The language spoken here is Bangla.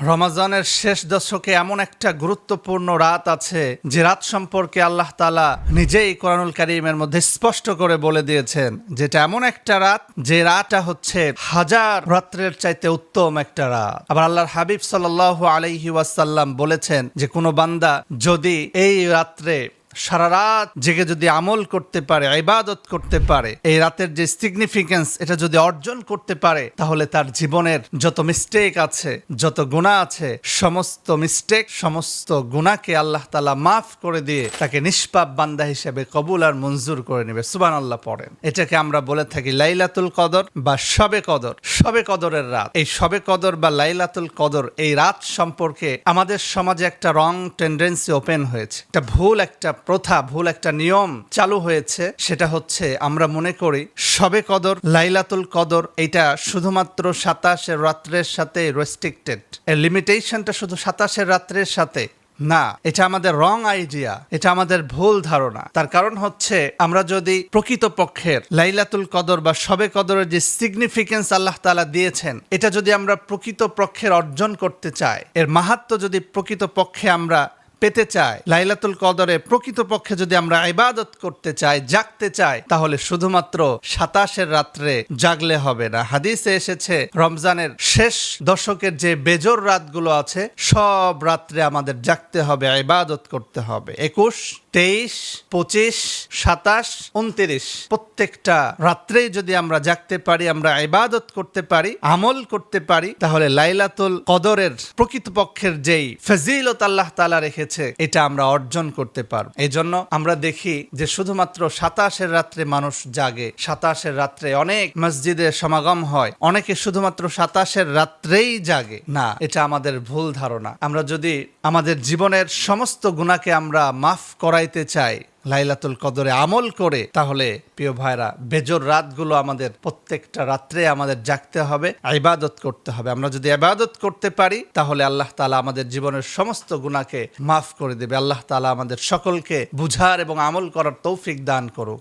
রমাজানের শেষ দশকে এমন একটা গুরুত্বপূর্ণ রাত আছে, যে রাত সম্পর্কে আল্লাহ তালা নিজেই কোরআনুল করিমের মধ্যে স্পষ্ট করে বলে দিয়েছেন, যেটা এমন একটা রাত, যে রাতটা হচ্ছে হাজার রাত্রের চাইতে উত্তম একটা রাত। আবার আল্লাহর হাবিব সাল্লাহ আলহি ওয়াসাল্লাম বলেছেন যে কোনো বান্দা যদি এই রাত্রে সারা রাত জেগে যদি আমল করতে পারে, ইবাদত করতে পারে, এই রাতের যে সিগনিফিকেন্স এটা যদি অর্জন করতে পারে, তাহলে তার জীবনের যত মিস্টেক আছে, যত গুণা আছে, সমস্ত মিস্টেক সমস্ত গুণাকে আল্লাহ তালা মাফ করে দিয়ে তাকে নিষ্পাপ বান্দা হিসেবে কবুল আর মঞ্জুর করে নেবে। সুবান আল্লাহ পড়েন। এটাকে আমরা বলে থাকি লাইলাতুল কদর বা সবে কদর। সবে কদরের রাত। এই সবে কদর বা লাইলাতুল কদর এই রাত সম্পর্কে আমাদের সমাজে একটা রং টেন্ডেন্সি ওপেন হয়েছে। একটা ভুল একটা প্রথা, ভুল একটা নিয়ম চালু হয়েছে, সেটা হচ্ছে আমরা মনে করি সবে কদর, লাইলাতুল কদর, এটা শুধুমাত্র সাতাশের রাত্রের সাথে রেস্ট্রিক্টেড এর লিমিটেশনটা শুধু সাতাশের রাত্রের সাথে। না, এটা আমাদের রং আইডিয়া এটা আমাদের ভুল ধারণা। তার কারণ হচ্ছে আমরা যদি প্রকৃত পক্ষের লাইলাতুল কদর বা সবে কদরের যে সিগনিফিকেন্স আল্লাহ তালা দিয়েছেন, এটা যদি আমরা প্রকৃত পক্ষের অর্জন করতে চাই, এর মাহাত্ম যদি প্রকৃত পক্ষে আমরা পেতে চাই লাইলাতুল কদরে প্রকৃত পক্ষে যদি আমরা ইবাদত করতে চাই, জাগতে চাই, তাহলে শুধুমাত্র সাতাশের রাত্রে জাগলে হবে না। হাদিসে এসেছে, রমজানের শেষ দশকের যে বেজোর রাতগুলো আছে, সব রাত্রে আমাদের জাগতে হবে, ইবাদত করতে হবে। একুশ, তেইশ, পঁচিশ, সাতাশ, উনত্রিশ, প্রত্যেকটা রাত্রেই যদি আমরা জাগতে পারি, আমরা ইবাদত করতে পারি, আমল করতে পারি, তাহলে লাইলাতুল কদরের প্রকৃতপক্ষের যেই ফজিলত আল্লাহ তালা রেখেছে এটা আমরা অর্জন করতে পারব। এই জন্য আমরা দেখি যে শুধুমাত্র সাতাশের রাত্রে মানুষ জাগে। সাতাশের রাত্রে অনেক মসজিদের সমাগম হয়। অনেকে শুধুমাত্র সাতাশের রাত্রেই জাগে। না, এটা আমাদের ভুল ধারণা। আমরা যদি আমাদের জীবনের সমস্ত গুণাকে আমরা মাফ করাইতে চাই লাইলাতুল কদরে আমল করে, তাহলে প্রিয় ভাইরা বেজর রাতগুলো আমাদের প্রত্যেকটা রাত্রে আমাদের জাগতে হবে, ইবাদত করতে হবে। আমরা যদি ইবাদত করতে পারি, তাহলে আল্লাহ তালা আমাদের জীবনের সমস্ত গুণাকে মাফ করে দেবে। আল্লাহ তালা আমাদের সকলকে বুঝার এবং আমল করার তৌফিক দান করুক।